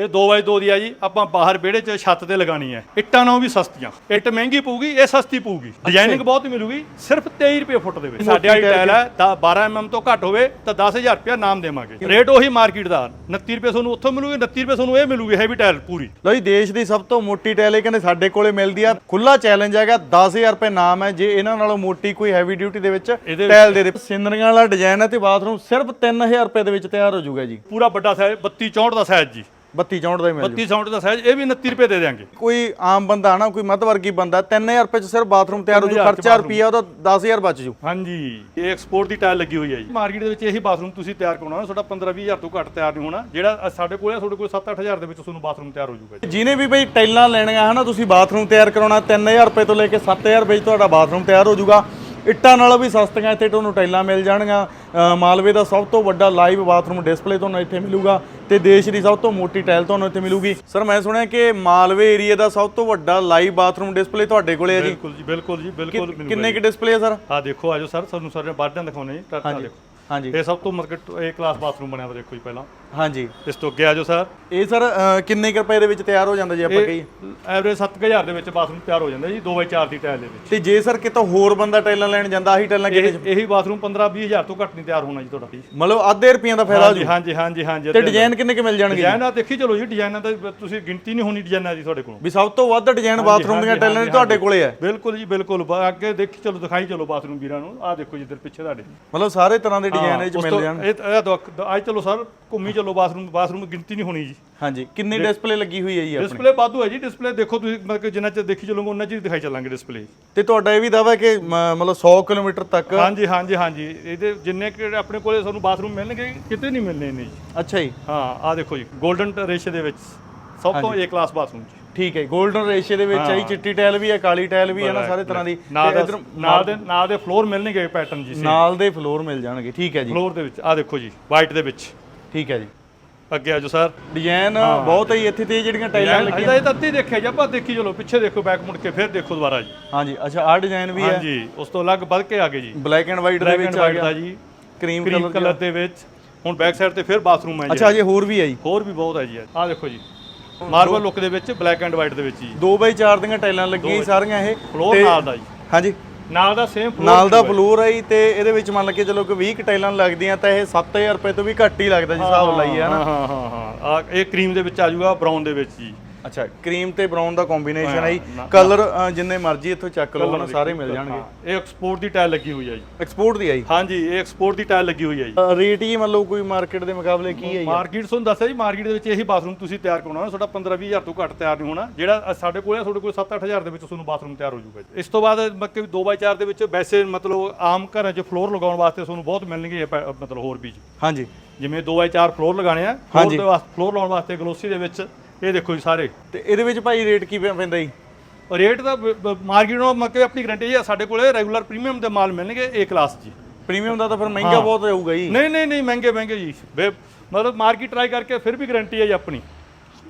ਇਹ 2x2 ਦੀ ਆ ਜੀ ਆਪਾਂ ਬਾਹਰ ਵਿਹੜੇ 'ਚ ਛੱਤ ਤੇ ਲਗਾਣੀ ਹੈ। ਇੱਟਾਂ ਨਾਲੋਂ ਵੀ ਸਸਤੀਆਂ। ਇੱਟ ਮਹਿੰਗੀ ਪਊਗੀ ਇਹ ਸਸਤੀ ਪਊਗੀ। ਡਿਜ਼ਾਈਨਿੰਗ ਬਹੁਤ ਮਿਲੂਗੀ ਸਿਰਫ 23 ਰੁਪਏ ਫੁੱਟ ਦੇ ਵਿੱਚ। ਸਾਡੇ ਵਾਲੀ ਟਾਇਲ ਹੈ। ਤਾਂ 12 mm ਤੋਂ ਘੱਟ ਹੋਵੇ ਤਾਂ 10000 ਰੁਪਏ ਨਾਮ ਦੇਵਾਂਗੇ। ਰੇਟ ਉਹੀ ਮਾਰਕੀਟ ਦਾ। 29 ਰੁਪਏ ਤੁਹਾਨੂੰ ਉੱਥੋਂ ਮਿਲੂਗੀ 29 ਰੁਪਏ ਤੁਹਾਨੂੰ ਇਹ ਮਿਲੂਗੀ ਹੈਵੀ ਟਾਇਲ ਪੂਰੀ। ਲਓ ਜੀ ਦੇਸ਼ ਦੀ ਸਭ ਤੋਂ ਮੋਟੀ ਟਾਇਲ ਇਹ ਕਹਿੰਦੇ ਸਾਡੇ ਕੋਲੇ ਮਿਲਦੀ ਆ। ਖੁੱਲਾ ਚੈਲੰਜ ਹੈਗਾ 10000 ਰੁਪਏ ਨਾਮ ਹੈ। ਜੇ ਇਹਨਾਂ ਨਾਲੋਂ ਮੋਟੀ ਕੋਈ ਹੈਵੀ ਡਿਊਟੀ ਦੇ ਵਿੱਚ ਟਾਇਲ ਦੇ ਦੇ। ਸਿੰਦਰੀਆਂ ਵਾਲਾ ਡਿਜ਼ਾਈਨ ਹੈ ਤੇ ਬਾਥਰੂਮ ਸਿਰਫ 3000 ਰੁਪਏ ਦੇ ਵਿੱਚ ਤਿਆਰ ਹੋ ਜਾਊਗਾ ਜੀ। ਪੂਰਾ ਵੱਡਾ ਸਾਈਜ਼ 32 64 ਦਾ ਸਾਈਜ਼ ਜੀ। 32 64 ਦਾ ਹੀ ਮਿਲ ਜੂ। 32 64 ਦਾ ਸਾਈਜ਼ ਇਹ ਵੀ 29 ਰੁਪਏ ਦੇ ਦੇਾਂਗੇ ਕੋਈ ਆਮ ਬੰਦਾ ਨਾ ਕੋਈ ਮੱਧਵਰਗੀ ਬੰਦਾ 3000 ਰੁਪਏ ਚ ਸਿਰਫ ਬਾਥਰੂਮ ਤਿਆਰ ਹੋ ਜੂ 3000 ਚ ਖਰਚਾ ਰੁਪਿਆ ਉਹਦਾ 10000 ਬਚ ਜੂ। ਹਾਂਜੀ ਇਹ ਐਕਸਪੋਰਟ ਦੀ ਟਾਇਲ ਲੱਗੀ ਹੋਈ ਹੈ ਜੀ। ਮਾਰਕੀਟ ਦੇ ਵਿੱਚ ਇਹੀ ਬਾਥਰੂਮ ਤੁਸੀਂ ਤਿਆਰ ਕਰਾਉਣਾ ਤੁਹਾਡਾ 15 20000 ਤੋਂ ਘੱਟ ਤਿਆਰ ਨਹੀਂ ਹੋਣਾ। ਜਿਹੜਾ ਅ- ਸਾਡੇ ਕੋਲ ਹੈ ਤੁਹਾਡੇ ਕੋਲ 7-8000 ਦੇ ਵਿੱਚ ਤੁਹਾਨੂੰ ਬਾਥਰੂਮ ਤਿਆਰ ਹੋ ਜਾਊਗਾ ਜੀ। ਜਿਹਨੇ ਵੀ ਬਈ ਟਾਈਲਾਂ ਲੈਣੀਆਂ ਹਨਾ ਤੁਸੀਂ ਬਾਥਰੂਮ ਤਿਆਰ ਕਰਾਉਣਾ 3000 ਰੁਪਏ ਤੋਂ ਲੈ ਕੇ 7000 ਰੁਪਏ 'ਚ ਤੁਹਾਡਾ ਬਾਥਰੂਮ ਤਿਆਰ ਹੋ ਜਾਊਗਾ ਇੱਟਾਂ ਨਾਲੋਂ ਵੀ ਸਸਤੀਆਂ ਇੱਥੇ ਤੁਹਾਨੂੰ ਟਾਈਲਾਂ ਮਿਲ ਜਾਣਗੀਆਂ। ਮਾਲਵੇ ਦਾ ਸਭ ਤੋਂ ਵੱਡਾ ਲਾਈਵ ਬਾਥਰੂਮ ਡਿਸਪਲੇ ਤੁਹਾਨੂੰ ਇੱਥੇ ਮਿਲੂਗਾ ਤੇ ਦੇਸ਼ ਦੀ ਸਭ ਤੋਂ ਮੋਟੀ ਟਾਈਲ ਤੁਹਾਨੂੰ ਇੱਥੇ ਮਿਲੂਗੀ। ਸਰ ਮੈਂ ਸੁਣਿਆ ਕਿ ਮਾਲਵੇ ਏਰੀਆ ਦਾ ਸਭ ਤੋਂ ਵੱਡਾ ਲਾਈਵ ਬਾਥਰੂਮ ਡਿਸਪਲੇ ਤੁਹਾਡੇ ਕੋਲੇ ਹੈ ਜੀ? ਬਿਲਕੁਲ ਜੀ ਬਿਲਕੁਲ ਜੀ ਬਿਲਕੁਲ ਕਿੰਨੇ ਕਿ ਡਿਸਪਲੇ ਹੈ ਸਰ? ਆ ਦੇਖੋ ਆਜੋ ਸਰ ਤੁਹਾਨੂੰ ਸਾਰੇ ਬਾਰਡਰ ਦਿਖਾਉਣੇ ਜੀ। ਟਰਟਾ ਦੇਖੋ। ਹਾਂਜੀ। ਇਹ ਸਭ ਤੋਂ ਮਾਰਕੀਟ ਏ ਕਲਾਸ ਬਾਥਰੂਮ ਬਣਿਆ ਵਾ ਦੇਖੋ ਜੀ ਪਹਿਲਾਂ। ਹਾਂਜੀ। ਇਸ ਤੋਂ ਅੱਗੇ ਆਜੋ ਸਰ। ਇਹ ਸਰ ਕਿੰਨੇ ਕੁ ਰੁਪਏ ਦੇ ਵਿੱਚ ਤਿਆਰ ਹੋ ਜਾਂਦਾ ਜੇ ਆਪਾਂ ਕਹੀਏ? ਐਵਰੇਜ 7000 ਦੇ ਵਿੱਚ ਬਾਥਰੂਮ ਤਿਆਰ ਹੋ ਜਾਂਦਾ ਜੀ 2x4 ਦੀ ਟਾਇਲ ਦੇ ਵਿੱਚ। ਤੇ ਜੇ ਸਰ ਕਿਤੋਂ ਹੋਰ ਬੰਦਾ ਟਾਈਲਾਂ ਲੈਣ ਜਾਂਦਾ ਆਹੀ ਟਾਈਲਾਂ ਕਿੰਨੇ 'ਚ? ਇਹ ਇਹੀ ਬਾਥਰੂਮ 15-20000 ਤੋਂ ਘੱਟ ਨਹੀਂ ਤਿਆਰ ਹੋਣਾ ਜੀ ਤੁਹਾਡਾ ਮਤਲਬ ਅੱਧੇ ਰੁਪਈਆਂ ਦਾ ਫਾਇਦਾ ਹੋ ਹਾਂਜੀ ਜੂ। ਹਾਂਜੀ ਹਾਂਜੀ ਹਾਂਜੀ ਤੇ ਡਿਜ਼ਾਈਨ ਕਿੰਨੇ ਕੁ ਮਿਲ ਜਾਣਗੇ ਜੀ? ਡਿਜ਼ਾਈਨ ਆ ਦੇਖੀ ਚਲੋ ਜੀ ਡਿਜ਼ਾਈਨਾਂ ਦਾ ਤੁਸੀਂ ਗਿਣਤੀ ਨਹੀਂ ਹੋਣੀ ਡਿਜ਼ਾਈਨਾਂ ਦੀ ਤੁਹਾਡੇ ਕੋਲ। ਵੀ ਸਭ ਤੋਂ ਵੱਧ ਡਿਜ਼ਾਈਨ ਬਾਥਰੂਮ ਦੀਆਂ ਟਾਈਲਾਂ ਦੀ ਤੁਹਾਡੇ ਕੋਲੇ ਹੈ ਬਿਲਕੁਲ ਜੀ ਬਿਲਕੁਲ। ਬਾ- ਅੱਗੇ ਦੇਖੀ ਚਲੋ ਦਿਖਾਈ ਚਲੋ ਬਾਥਰੂਮ ਵੀਰਾਂ ਨੂੰ। ਆਹ ਦੇਖੋ ਜਿੱਧਰ ਪਿੱਛੇ ਤੁਹਾਡੇ। ਮਤਲਬ ਸਾਰੇ ਤਰ੍ਹਾਂ ਦੇ ਡਿਜ਼ਾਈਨ ਇਹ ਚ ਉਸ ਮਿਲ ਜਾਣ। ਇਹ ਅੱਜ ਚਲੋ ਸਰ ਘੁੰਮੀ ਚਲੋ ਬਾਥਰੂਮ ਬਾਥਰੂਮ ਗਿਣਤੀ ਨਹੀਂ ਹੋਣੀ ਜੀ। ਹਾਂਜੀ ਕਿੰਨੀ ਡਿਸਪਲੇ ਲੱਗੀ ਹੋਈ ਹੈ ਜੀ ਆਪਣੀ? ਡਿਸਪਲੇ ਵਾਧੂ ਹੈ ਜੀ ਡਿਸਪਲੇ ਦੇਖੋ ਤੁਸੀਂ ਮਤਲਬ ਕਿ ਜਿੰਨਾ ਚਿਰ ਦੇਖੀ ਚੱਲੋਗੇ ਉਹਨਾਂ ਚਿਰ ਦਿਖਾਈ ਚੱਲਾਂਗੇ ਡਿਸਪਲੇ ਤੇ ਤੁਹਾਡਾ ਇਹ ਵੀ ਦਾਵਾ ਕਿ ਮ- ਮਤਲਬ 100 ਕਿਲੋਮੀਟਰ ਤੱਕ? ਹਾਂਜੀ ਹਾਂਜੀ ਹਾਂਜੀ। ਇਹਦੇ ਜਿੰਨੇ ਕਿ ਆਪਣੇ ਕੋਲੇ ਤੁਹਾਨੂੰ ਬਾਥਰੂਮ ਮਿਲਣਗੇ ਕਿਤੇ ਨਹੀਂ ਮਿਲਣੇ ਨੇ ਜੀ। ਅੱਛਾ ਜੀ। ਹਾਂ ਆਹ ਦੇਖੋ ਜੀ 골ਡਨ ਰੇਸ਼ੇ ਦੇ ਵਿੱਚ। ਸਭ ਤੋਂ ਏ ਕਲਾਸ ਬਾਥਰੂਮ ਜੀ। ਠੀਕ ਹੈ 골ਡਨ ਰੇਸ਼ੇ ਦੇ ਵਿੱਚ ਆਈ ਚਿੱਟੀ ਟਾਇਲ ਵੀ ਹੈ ਕਾਲੀ ਟਾਇਲ ਵੀ ਹੈ ਨਾ ਸਾਰੇ ਤਰ੍ਹਾਂ ਦੀ। ਨਾਲ ਤੇ ਦਾ- ਇੱਧਰ ਨਾਲ ਦੇ ਨਾਲ ਦੇ ਫਲੋਰ ਮਿਲਣਗੇ ਪੈਟਰਨ ਜੀ ਨਾਲ ਦੇ ਫਲੋਰ ਮਿਲ ਜਾਣਗੇ ਠੀਕ ਹੈ ਜੀ। ਫਲੋਰ ਦੇ ਵਿੱਚ ਆਹ ਦੇਖੋ ਜੀ ਵਾਈਟ ਦੇ ਵਿੱਚ। ਠੀਕ ਹੈ ਜੀ। ਅੱਗੇ ਆਜੋ ਸਰ। ਡਿਜ਼ਾਈਨ ਬਹੁਤ ਹੈ ਇੱਥੇ ਤੇ ਜਿਹੜੀਆਂ ਟਾਈਲਾਂ ਲੱਗੀਆਂ। ਇਹਦਾ ਇਹ ਤਾਂ ਅੱਧੀ ਦੇਖਿਆ ਜੀ ਆਪਾਂ ਦੇਖੀ ਚਲੋ ਪਿੱਛੇ ਦੇਖੋ ਬੈਕ ਮੁੜ ਕੇ ਫਿਰ ਦੇਖੋ ਦੁਬਾਰਾ ਜੀ। ਹਾਂਜੀ ਅੱਛਾ ਆਹ ਡਿਜ਼ਾਈਨ ਵੀ ਹੈ। ਹਾਂਜੀ ਉਸ ਤੋਂ ਅਲੱਗ ਵੱਧ ਕੇ ਆ ਗਏ ਜੀ। ਬਲੈਕ ਐਂਡ ਵਾਈਟ ਦੇ ਵਿੱਚ ਆ ਗਿਆ। ਜੀ। ਕਰੀਮ ਕਲਰ ਦੇ ਵਿੱਚ। ਹੁਣ ਬੈਕ ਸਾਈਡ ਤੇ ਫਿਰ ਬਾਥਰੂਮ ਹੈ ਜੀ। ਅੱਛਾ ਜੀ ਹੋਰ ਵੀ ਹੈ ਜੀ। ਹੋਰ ਵੀ ਬਹੁਤ ਹੈ ਜੀ ਆਹ ਦੇਖੋ ਜੀ ਮਾਰਬਲ ਲੁੱਕ ਦੇ ਵਿੱਚ ਬਲੈਕ ਐਂਡ ਵਾਈਟ ਦੇ ਵਿੱਚ ਜੀ। 2x4 ਦੀਆਂ ਟਾਈਲਾਂ ਲੱਗੀਆਂ ਸਾਰੀਆਂ ਇਹ। ਫਲੋਰ ਨਾਲ ਦਾ ਜੀ। ਹਾਂਜੀ। ਨਾਲ ਦਾ ਸੇਮ ਨਾਲ ਦਾ ਫਲੋਰ ਹੈ। ਜੀ ਤੇ ਇਹਦੇ ਵਿੱਚ ਮੰਨ ਕੇ ਚਲੋ ਕਿ 20 ਕੁ ਟਾਈਲਾਂ ਲੱਗਦੀਆਂ ਤਾਂ ਇਹ 7000 ਰੁਪਏ ਤੋਂ ਵੀ ਘੱਟ ਹੀ ਲੱਗਦਾ ਜੀ ਹਿਸਾਬ ਲਾਈਏ ਹਨਾ ਹਾਂ ਹਾਂ ਹਾਂ ਹਾਂ। ਆ ਇਹ ਕਰੀਮ ਦੇ ਵਿੱਚ ਆ ਜਾਊਗਾ ਬਰਾਊਨ ਦੇ ਵਿੱਚ ਜੀ। ਅੱਛਾ ਕਰੀਮ ਤੇ ਬਰਾਊਨ ਦਾ ਕੰਬੀਨੇਸ਼ਨ ਹੈ ਜੀ। ਕਲਰ ਜਿੰਨੇ ਮਰਜ਼ੀ ਇੱਥੋਂ ਚੱਕ ਲਓ ਨਾ ਸਾਰੇ ਮਿਲ ਜਾਣਗੇ। ਇਹ ਐਕਸਪੋਰਟ ਦੀ ਟਾਇਲ ਲੱਗੀ ਹੋਈ ਹੈ ਜੀ। ਐਕਸਪੋਰਟ ਦੀ ਹੈ ਜੀ? ਹਾਂਜੀ ਇਹ ਐਕਸਪੋਰਟ ਦੀ ਟਾਇਲ ਲੱਗੀ ਹੋਈ ਹੈ ਜੀ। ਰੇਟ ਹੀ ਮਤਲਬ ਕੋਈ ਮਾਰਕੀਟ ਦੇ ਮੁਕਾਬਲੇ ਕੀ ਹੈ ਜੀ? ਮਾਰਕੀਟ ਤੁਹਾਨੂੰ ਦੱਸਿਆ ਜੀ ਮਾਰਕੀਟ ਦੇ ਵਿੱਚ ਇਹੀ ਬਾਥਰੂਮ ਤੁਸੀਂ ਤਿਆਰ ਕਰਾਉਣਾ ਤੁਹਾਡਾ 15-20000 ਤੋਂ ਘੱਟ ਤਿਆਰ ਨਹੀਂ ਹੋਣਾ। ਜਿਹੜਾ ਸਾਡੇ ਕੋਲ ਹੈ ਤੁਹਾਡੇ ਕੋਲ 7-8000 ਦੇ ਵਿੱਚ ਤੁਹਾਨੂੰ ਬਾਥਰੂਮ ਤਿਆਰ ਹੋ ਜਾਊਗਾ ਜੀ। ਇਸ ਤੋਂ ਬਾਅਦ ਮਤਲਬ 2x4 ਦੇ ਵਿੱਚ ਵੈਸੇ ਮਤਲਬ ਆਮ ਘਰਾਂ 'ਚ ਫਲੋਰ ਲਗਾਉਣ ਵਾਸਤੇ ਤੁਹਾਨੂੰ ਬਹੁਤ ਮਿਲਣਗੇ ਮਤਲਬ ਹੋਰ ਵੀ ਜੀ। ਹਾਂਜੀ। ਜਿਵੇਂ 2x4 ਫਲੋਰ ਲਗਾਣੇ ਆ ਫਲੋਰ ਦੇ ਵਾਸਤੇ ਫਲੋਰ ਲਾਉਣ ਵਾਸਤੇ ਗਲੋਸੀ ਦੇ ਵਿੱਚ ਇਹ ਦੇਖੋ ਜੀ ਸਾਰੇ। ਤੇ ਇਹਦੇ ਵਿੱਚ ਭਾਈ ਰੇਟ ਕੀ ਪੈ- ਪੈਂਦਾ ਜੀ? ਰੇਟ ਦਾ ਮਾਰਕੀਟ ਨੂੰ ਮੱਕੇ ਆਪਣੀ ਗਰੰਟੀ ਹੈ ਸਾਡੇ ਕੋਲੇ ਰੈਗੂਲਰ ਪ੍ਰੀਮੀਅਮ ਦੇ ਮਾਲ ਮਿਲਣਗੇ ਏ ਕਲਾਸ ਜੀ। ਪ੍ਰੀਮੀਅਮ ਦਾ ਤਾਂ ਫਿਰ ਮਹਿੰਗਾ ਬਹੁਤ ਹੋਊਗਾ ਜੀ। ਨਹੀਂ ਨਹੀਂ ਨਹੀਂ ਮਹਿੰਗੇ ਮਹਿੰਗੇ ਜੀ। ਬੇ- ਮਤਲਬ ਮਾਰਕੀਟ ਟਰਾਈ ਕਰਕੇ ਫਿਰ ਵੀ ਗਾਰੰਟੀ ਹੈ ਜੀ ਆਪਣੀ।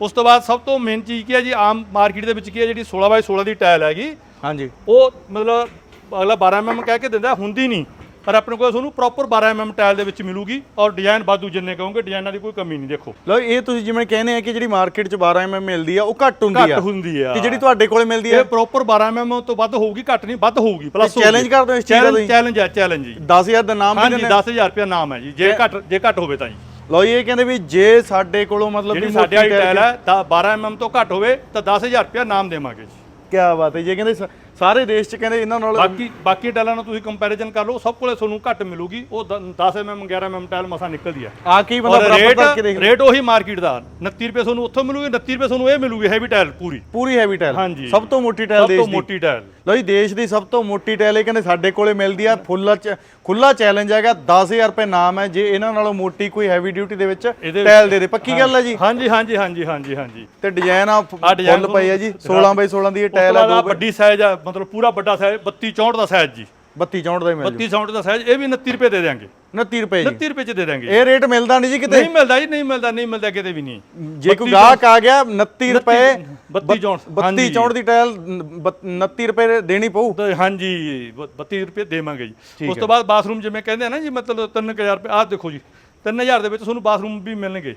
ਉਸ ਤੋਂ ਬਾਅਦ ਸਭ ਤੋਂ ਮੇਨ ਚੀਜ਼ ਕੀ ਹੈ ਜੀ ਆਮ ਮਾਰਕੀਟ ਦੇ ਵਿੱਚ ਕੀ ਹੈ ਜਿਹੜੀ 16 ਬਾਈ 16 ਦੀ ਟਾਇਲ ਹੈਗੀ ਹਾਂਜੀ। ਉਹ ਮਤਲਬ ਅਗਲਾ 12 mm ਕਹਿ ਕੇ ਦਿੰਦਾ ਹੁੰਦੀ ਨਹੀਂ। ਪਰ ਆਪਣੇ ਕੋਲ ਤੁਹਾਨੂੰ ਪ੍ਰੋਪਰ 12 mm ਟਾਇਲ ਦੇ ਵਿੱਚ ਮਿਲੂਗੀ ਔਰ ਡਿਜ਼ਾਈਨ ਬਾਦੂ ਜਿੰਨੇ ਕਹੋਗੇ ਡਿਜ਼ਾਈਨਾਂ ਦੀ ਕੋਈ ਕਮੀ ਨਹੀਂ ਦੇਖੋ। ਲਓ ਇਹ ਤੁਸੀਂ ਜਿਵੇਂ ਕਹਿੰਦੇ ਆ ਕਿ ਜਿਹੜੀ ਮਾਰਕੀਟ 'ਚ 12 mm ਮਿਲਦੀ ਆ ਉਹ ਘੱਟ ਹੁੰਦੀ ਘੱਟ ਆ ਹੁੰਦੀ ਆ। ਤੇ ਜਿਹੜੀ ਤੁਹਾਡੇ ਕੋਲੇ ਮਿਲਦੀ ਆ? ਇਹ ਪ੍ਰੋਪਰ 12 mm ਤੋਂ ਵੱਧ ਹੋਊਗੀ ਘੱਟ ਨਹੀਂ ਵੱਧ ਹੋਊਗੀ ਪਲੱਸ challenge ਕਰ ਦਿਓ ਇਸ ਚੀਜ਼ ਦਾ ਤੁਸੀਂ? ਚੈਲੰਜ ਹੈ ਚੈਲੰਜ ਜੀ। 10000 ਦਾ ਨਾਮ ਵੀ ਦਿੰਦੇ 10000 ਰੁਪਏ ਨਾਮ ਹੈ ਜੀ ਜੇ ਘੱਟ ਜੇ ਘੱਟ ਹੋਵੇ ਤਾਂ ਜੀ। ਲਓ ਇਹ ਕਹਿੰਦੇ ਵੀ ਜੇ ਸਾਡੇ ਕੋਲੋਂ ਮਤਲਬ ਜਿਹੜੀ ਸਾਡੇ ਵਾਲੀ ਟਾਇਲ ਹੈ ਤਾਂ 12 mm ਤੋਂ ਘੱਟ ਹੋਵੇ ਤਾਂ 10000 ਰੁਪਏ ਨਾਮ ਦੇਵਾਂਗੇ ਜੀ। ਕੀ ਬਾਤ ਹੈ ਜੇ ਕਹਿੰਦੇ ਸਾਰੇ ਦੇਸ਼ 'ਚ ਕਹਿੰਦੇ ਇਹਨਾਂ ਨਾਲ ਬਾਕੀ ਬਾਕੀ ਟਾਇਲਾਂ ਨਾਲ ਤੁਸੀਂ ਕੰਪੈਰੀਜ਼ਨ ਕਰ ਲਓ ਸਭ ਕੋਲੇ ਤੁਹਾਨੂੰ ਘੱਟ ਮਿਲੂਗੀ। ਉਹ 10 mm 11 mm ਟਾਇਲ ਮਸਾ ਨਿਕਲਦੀ ਆ। ਆ ਕੀ ਬੰਦਾ ਬਰਾਬਰ ਕਰਕੇ ਦੇਖ ਰੇਟ ਉਹੀ ਮਾਰਕੀਟ ਦਾ। 29 ਰੁਪਏ ਤੁਹਾਨੂੰ ਉੱਥੋਂ ਮਿਲੂਗੀ 29 ਰੁਪਏ ਤੁਹਾਨੂੰ ਇਹ ਮਿਲੂਗੀ ਹੈਵੀ ਟਾਇਲ ਪੂਰੀ। ਪੂਰੀ ਹੈਵੀ ਟਾਇਲ ਹਾਂਜੀ। ਸਭ ਤੋਂ ਮੋਟੀ ਸਭ ਦੇਸ਼ ਤੋਂ ਦੀ। ਮੋਟੀ ਟਾਇਲ ਲਓ ਜੀ ਦੇਸ਼ ਦੀ ਸਭ ਤੋਂ ਮੋਟੀ ਟਾਇਲ ਇਹ ਕਹਿੰਦੇ ਸਾਡੇ ਕੋਲੇ ਮਿਲਦੀ ਆ। ਫੁੱਲ ਚ ਖੁੱਲਾ ਚੈਲੰਜ ਹੈਗਾ 10000 ਰੁਪਏ ਨਾਮ ਹੈ। ਜੇ ਇਹਨਾਂ ਨਾਲੋਂ ਮੋਟੀ ਕੋਈ ਹੈਵੀ ਡਿਊਟੀ ਦੇ ਵਿੱਚ ਟਾਇਲ ਦੇ ਦੇ। ਪੱਕੀ ਗੱਲ ਹੈ ਜੀ? ਹਾਂਜੀ ਹਾਂਜੀ ਹਾਂਜੀ ਹਾਂਜੀ ਹਾਂਜੀ। ਤੇ ਡਿਜ਼ਾਈਨ ਆ ਫੁੱਲ ਪਈ ਆ ਜੀ। 16 ਬਾਈ 16 ਦੀ ਇਹ ਤੋਂ ਟਾਇਲ ਆ ਵੱਡੀ ਸਾਈਜ਼ ਆ ਮਤਲਬ ਪੂਰਾ ਵੱਡਾ ਸਾਈਜ਼ 32 64 ਦਾ ਸਾਈਜ਼ ਜੀ। 32 64 ਦਾ ਹੀ ਮਿਲ 32 64 ਦਾ ਸਾਈਜ਼ ਇਹ ਵੀ 29 ਰੁਪਏ ਦੇ ਦੇਾਂਗੇ ਜੂ 29 ਰੁਪਏ ਜੀ। 29 ਰੁਪਏ ਚ ਦੇ ਦੇਾਂਗੇ ਇਹ ਰੇਟ ਮਿਲਦਾ ਨਹੀਂ ਜੀ ਕਿਤੇ। ਨਹੀਂ ਮਿਲਦਾ ਜੀ ਨਹੀਂ ਮਿਲਦਾ ਨਹੀਂ ਮਿਲਦਾ ਕਿਤੇ ਵੀ ਨਹੀਂ। ਜੇ ਕੋਈ ਗਾਹਕ ਆ ਗਿਆ 29 ਰੁਪਏ 32 64 32 64 ਦੀ ਟਾਇਲ 29 ਰੁਪਏ ਦੇਣੀ ਪਊ। ਤਾਂ ਹਾਂਜੀ ਬ- 32 ਰੁਪਏ ਦੇਵਾਂਗੇ ਜੀ। ਉਸ ਤੋਂ ਬਾਅਦ ਬਾਥਰੂਮ ਜਿਵੇਂ ਕਹਿੰਦੇ ਆ ਨਾ ਜੀ ਮਤਲਬ 3000 ਰੁਪਏ ਆਹ ਦੇਖੋ ਜੀ 3000 ਦੇ ਵਿੱਚ ਤੁਹਾਨੂੰ ਬਾਥਰੂਮ ਵੀ ਮਿਲਣਗੇ।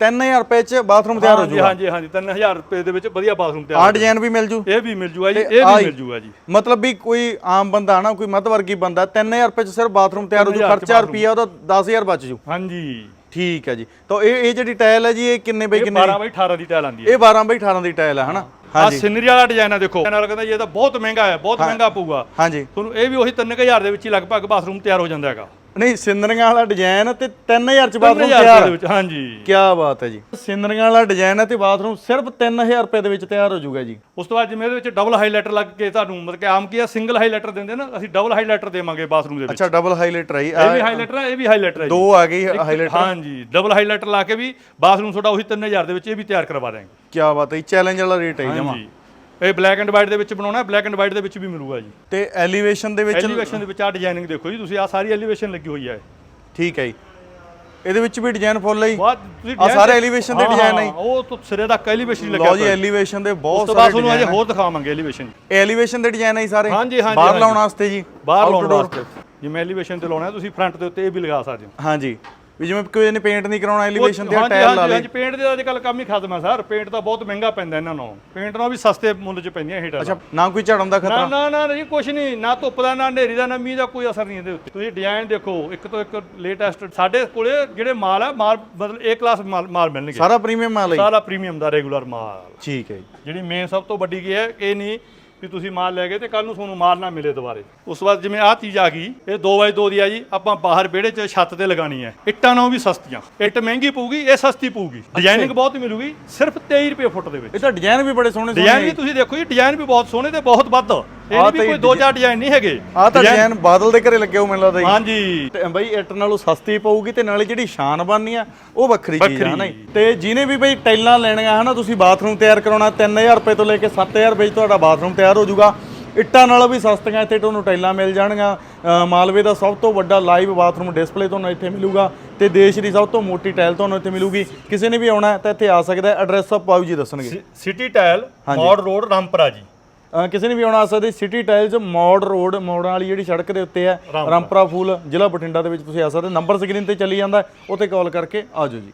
3000 ਰੁਪਏ ਚ ਬਾਥਰੂਮ ਤਿਆਰ ਹੋ ਹਾਂਜੀ ਜਾਊਗਾ ਹਾਂਜੀ ਹਾਂਜੀ 3000 ਰੁਪਏ ਦੇ ਵਿੱਚ ਵਧੀਆ ਬਾਥਰੂਮ ਤਿਆਰ ਆਹ ਡਿਜ਼ਾਈਨ ਵੀ ਮਿਲ ਜੂ। ਇਹ ਵੀ ਮਿਲ ਜੂਗਾ ਜੀ ਇਹ ਵੀ। ਮਿਲ ਜੂਗਾ ਜੀ। ਮਤਲਬ ਵੀ ਕੋਈ ਆਮ ਬੰਦਾ ਨਾ ਕੋਈ ਮੱਧਵਰਗੀ ਬੰਦਾ 3000 ਰੁਪਏ ਚ ਸਿਰਫ ਬਾਥਰੂਮ ਤਿਆਰ ਹੋ ਜੂ 3000 ਚ ਖਰਚਾ ਰੁਪਿਆ ਉਹਦਾ 10000 ਬਚ ਜੂ। ਹਾਂਜੀ। ਠੀਕ ਹੈ ਜੀ। ਤਾਂ ਇਹ ਇਹ ਜਿਹੜੀ ਟਾਇਲ ਹੈ ਜੀ ਇਹ ਕਿੰਨੇ ਬਾਈ ਇਹ ਕਿੰਨੇ 12 ਬਾਈ 18 ਦੀ ਟਾਇਲ ਆਂਦੀ ਹੈ। ਇਹ 12 ਬਾਈ 18 ਦੀ ਟਾਇਲ ਹੈ ਹਨਾ? ਆ ਹਾਂਜੀ। ਸਿਨਰੀ ਵਾਲਾ ਡਿਜ਼ਾਈਨ ਆ ਦੇਖੋ। ਨਾਲ ਕਹਿੰਦਾ ਇਹ ਤਾਂ ਬਹੁਤ ਮਹਿੰਗਾ ਹੈ ਬਹੁਤ ਮਹਿੰਗਾ ਪਊਗਾ। ਹਾਂਜੀ। ਤੁਹਾਨੂੰ ਇਹ ਵੀ ਉਹੀ 3000 ਦੇ ਵਿੱਚ ਹੀ ਲਗਭਗ ਬਾਥਰੂਮ ਤਿਆਰ ਹੋ ਜਾਂਦਾ ਹੈਗਾ। ਨਹੀਂ ਸਿੰਦਰੀਆਂ ਵਾਲਾ ਡਿਜ਼ਾਈਨ ਤੇ 3000 ਚ ਬਾਥਰੂਮ 3000 ਤਿਆਰ ਦੇ ਵਿੱਚ ਹਾਂਜੀ। ਕੀ ਬਾਤ ਹੈ ਜੀ। ਸਿੰਦਰੀਆਂ ਵਾਲਾ ਡਿਜ਼ਾਈਨ ਹੈ ਤੇ ਬਾਥਰੂਮ ਸਿਰਫ 3000 ਰੁਪਏ ਦੇ ਵਿੱਚ ਤਿਆਰ ਹੋ ਜਾਊਗਾ ਜੀ। ਉਸ ਤੋਂ ਬਾਅਦ ਜਿਵੇਂ ਇਹਦੇ ਵਿੱਚ ਡਬਲ ਹਾਈਲਾਈਟਰ ਲੱਗ ਕੇ ਤੁਹਾਨੂੰ ਮਤਲਬ ਕਿ ਆਮ ਕੀ ਆ ਸਿੰਗਲ ਹਾਈਲਾਈਟਰ ਦਿੰਦੇ ਨਾ ਅਸੀਂ ਡਬਲ ਹਾਈਲਾਈਟਰ ਦੇਵਾਂਗੇ ਬਾਥਰੂਮ ਦੇ ਵਿੱਚ। ਅੱਛਾ ਡਬਲ ਹਾਈਲਾਈਟਰ ਹੈ ਇਹ ਵੀ ਹਾਈਲਾਈਟਰ ਹੈ ਇਹ ਵੀ ਹਾਈਲਾਈਟਰ ਹੈ ਦੋ ਆ ਗਈ ਹਾਈਲਾਈਟਰ ਹਾਂਜੀ ਡਬਲ ਹਾਈਲਾਈਟਰ ਲਾ ਕੇ ਵੀ ਬਾਥਰੂਮ ਤੁਹਾਡਾ ਉਹੀ 3000 ਦੇ ਵਿੱਚ ਇਹ ਵੀ ਤਿਆਰ ਕਰਵਾ ਦਾਂਗੇ ਕੀ ਬਾਤ ਹੈ ਚੈਲੰਜ ਵਾਲਾ ਰੇਟ ਹੈ ਜਮਾ। ਇਹ ਬਲੈਕ ਐਂਡ ਵਾਈਟ ਦੇ ਵਿੱਚ ਬਣਾਉਣਾ ਬਲੈਕ ਐਂਡ ਵਾਈਟ ਦੇ ਵਿੱਚ ਵੀ ਮਿਲੂਗਾ ਜੀ। ਤੇ ਐਲੀਵੇਸ਼ਨ ਦੇ ਵਿੱਚ ਐਲੀਵੇਸ਼ਨ ਦੇ ਵਿੱਚ ਆ ਡਿਜ਼ਾਈਨਿੰਗ ਦੇਖੋ ਜੀ ਤੁਸੀਂ ਆ ਸਾਰੀ ਐਲੀਵੇਸ਼ਨ ਲੱਗੀ ਹੋਈ ਹੈ। ਠੀਕ ਹੈ ਜੀ। ਇਹਦੇ ਵਿੱਚ ਵੀ ਡਿਜ਼ਾਈਨ ਫੁੱਲ ਹੈ design ਸਾਰੇ elevation ਦੇ design ਹਾਂ। ਉਹ ਤੋਂ ਸਿਰੇ ਤੱਕ ਐਲੀਵੇਸ਼ਨ ਹੀ ਲੱਗਿਆ ਲਓ ਜੀ। ਐਲੀਵੇਸ਼ਨ ਦੇ ਉਸ ਬਹੁਤ ਤੋਂ ਬਾਅਦ ਸਾਰੇ ਤੁਹਾਨੂੰ ਅਜੇ ਹੋਰ ਦਿਖਾਵਾਂਗੇ ਐਲੀਵੇਸ਼ਨ ਐਲੀਵੇਸ਼ਨ ਦੇ ਡਿਜ਼ਾਈਨ ਹੈ ਸਾਰੇ। ਹਾਂਜੀ, ਹਾਂਜੀ, ਬਾਹਰ। ਲਾਉਣ ਵਾਸਤੇ ਜੀ ਬਾਹਰ ਲਾਉਣ। ਵਾਸਤੇ। ਜਿਵੇਂ ਐਲੀਵੇਸ਼ਨ ਤੇ ਲਾਉਣਾ ਹੈ, ਤੁਸੀਂ ਫਰੰਟ ਦੇ ਉੱਤੇ ਇਹ ਵੀ ਲਗਾ ਸਕਦੇ ਹੋ। ਹਾਂਜੀ। ਵੀ ਜਿਵੇਂ ਕੋਈ ਨੇ ਪੇਂਟ ਨਹੀਂ ਕਰਾਉਣਾ ਐਲੀਵੇਸ਼ਨ ਤੇ ਹਾਂਜੀ, ਟਾਇਲ ਲਾ ਹਾਂਜੀ, ਪੇਂਟ ਦੇ ਅੱਜ ਕੱਲ ਕੰਮ ਹੀ ਖਤਮ ਹੈ ਸਰ। ਪੇਂਟ ਤਾਂ ਬਹੁਤ ਮਹਿੰਗਾ ਪੈਂਦਾ ਇਹਨਾਂ ਨੂੰ ਪੇਂਟ ਨਾਲ ਵੀ ਸਸਤੇ ਮੁੱਲ 'ਚ ਪੈਂਦੀਆਂ ਹੀਟਰ। ਅੱਛਾ ਨਾ ਕੋਈ ਝੜਨ ਦਾ ਨਾ ਖਤਰਾ? ਨਾ ਨਾ ਜੀ ਕੁਛ ਨਹੀਂ। ਨਾ ਧੁੱਪ ਦਾ ਨਾ ਹਨੇਰੀ ਦਾ ਨਾ ਮੀਂਹ ਦਾ ਕੋਈ ਅਸਰ ਨਹੀਂ ਇਹਦੇ ਉੱਤੇ। ਤੁਸੀਂ ਡਿਜ਼ਾਈਨ ਦੇਖੋ ਇੱਕ ਤੋਂ ਇੱਕ ਲੇਟੈਸਟ ਸਾਡੇ ਕੋਲੇ ਜਿਹੜੇ ਮਾਲ ਆ ਮਾਲ ਮਤਲਬ ਏ ਕਲਾਸ ਮਾਲ ਮਾਲ ਮਿਲਣਗੇ। ਸਾਰਾ ਪ੍ਰੀਮੀਅਮ ਮਾਲ ਹੈ ਜੀ। ਸਾਰਾ ਪ੍ਰੀਮੀਅਮ ਦਾ ਰੈਗੂਲਰ ਮਾਲ। ਠੀਕ ਹੈ ਜੀ। ਜਿਹੜੀ ਮੇਨ ਸਭ ਤੋਂ ਵੱਡੀ ਕੀ ਹੈ ਇਹ ਨਹੀਂ ਵੀ ਤੁਸੀਂ ਮਾਲ ਲੈ ਗਏ ਤੇ ਕੱਲ ਨੂੰ ਤੁਹਾਨੂੰ ਮਾਲ ਨਾ ਮਿਲੇ ਦੁਬਾਰੇ। ਉਸ ਤੋਂ ਬਾਅਦ ਜਿਵੇਂ ਆਹ ਚੀਜ਼ ਆ ਗਈ ਇਹ 2x2 ਦੀ ਆ ਜੀ ਆਪਾਂ ਬਾਹਰ ਵਿਹੜੇ 'ਚ ਛੱਤ ਤੇ ਲਗਾਣੀ ਹੈ। ਇੱਟਾਂ ਨਾਲੋਂ ਵੀ ਸਸਤੀਆਂ। ਇੱਟ ਮਹਿੰਗੀ ਪਊਗੀ ਇਹ ਸਸਤੀ ਪਊਗੀ। ਡਿਜ਼ਾਈਨਿੰਗ ਬਹੁਤ ਮਿਲੂਗੀ ਸਿਰਫ 23 ਰੁਪਏ ਫੁੱਟ ਦੇ ਵਿੱਚ। ਇਹ ਤਾਂ ਡਿਜ਼ਾਈਨ ਵੀ ਬੜੇ ਸੋਹਣੇ ਡਿਜ਼ਾਈਨ ਸੋਹਣੇ ਵੀ ਤੁਸੀਂ ਦੇਖੋ ਜੀ ਡਿਜ਼ਾਈਨ ਵੀ ਬਹੁਤ ਸੋਹਣੇ ਤੇ ਬਹੁਤ ਵੱਧ। ਇਹ ਨਹੀਂ ਵੀ ਕੋਈ ਦੋ ਚਾਰ ਡਿਜ਼ਾਈਨ ਨਹੀਂ ਹੈਗੇ। ਆ ਤਾਂ ਡਿਜ਼ਾਈਨ ਬਾਦਲ ਦੇ ਘਰੇ ਲੱਗੇ ਹੋ ਮੈਨੂੰ ਲੱਗਦਾ ਜੀ। ਹਾਂਜੀ। ਤੇ ਬਈ ਇੱਟ ਨਾਲੋਂ ਸਸਤੀ ਪਊਗੀ ਤੇ ਨਾਲੇ ਜਿਹੜੀ ਸ਼ਾਨ ਬਣਨੀ ਆ ਉਹ ਵੱਖਰੀ ਚੀਜ਼ ਆ। ਨਾ। ਤੇ ਜਿਹਨੇ ਵੀ ਬਈ ਟਾਈਲਾਂ ਲੈਣੀਆਂ ਹਨਾ ਤੁਸੀਂ ਬਾਥਰੂਮ ਤਿਆਰ ਕਰਾਉਣਾ 3000 ਰੁਪਏ ਤੋਂ ਲੈ ਕੇ 7000 ਰੁਪਏ ਤੁਹਾਡਾ ਬਾਥਰੂਮ ਤਿਆਰ ਹੋ ਜਾਊਗਾ। ਇੱਟਾਂ ਨਾਲੋਂ ਵੀ ਸਸਤੀਆਂ ਇੱਥੇ ਤੁਹਾਨੂੰ ਟਾਈਲਾਂ ਮਿਲ ਜਾਣਗੀਆਂ। ਮਾਲਵੇ ਦਾ ਸਭ ਤੋਂ ਵੱਡਾ ਲਾਈਵ ਬਾਥਰੂਮ ਡਿਸਪਲੇ ਤੁਹਾਨੂੰ ਇੱਥੇ ਮਿਲੂਗਾ ਤੇ ਦੇਸ਼ ਦੀ ਸਭ ਤੋਂ ਮੋਟੀ ਟਾਈਲ ਤੁਹਾਨੂੰ ਇੱਥੇ ਮਿਲੂਗੀ। ਕਿਸੇ ਨੇ ਵੀ ਆਉਣਾ ਤਾਂ ਇੱਥੇ ਆ ਸਕਦਾ ਐਡਰੈਸ ਆਪ ਪਾਉ ਜੀ ਦੱਸਣਗੇ। ਸਿਟੀ ਟਾਇਲ ਮੋੜ ਰੋਡ ਰਾਮਪੁਰਾ ਜੀ। ਕਿਸੇ ਨੇ ਵੀ ਆਉਣਾ ਆ ਸਕਦੇ ਸਿਟੀ ਟਾਈਲਸ ਮੋੜ ਰੋਡ ਮੋੜਾਂ ਵਾਲੀ ਜਿਹੜੀ ਸੜਕ ਦੇ ਉੱਤੇ ਹੈ ਰਾਮਪੁਰਾ। ਫੂਲ ਜ਼ਿਲ੍ਹਾ ਬਠਿੰਡਾ ਦੇ ਵਿੱਚ ਤੁਸੀਂ ਆ ਸਕਦੇ ਨੰਬਰ ਸਕਰੀਨ ਤੇ ਚੱਲੀ ਜਾਂਦਾ ਤੇ ਕਾਲ ਕਰਕੇ ਆ ਜਾਓ ਜੀ।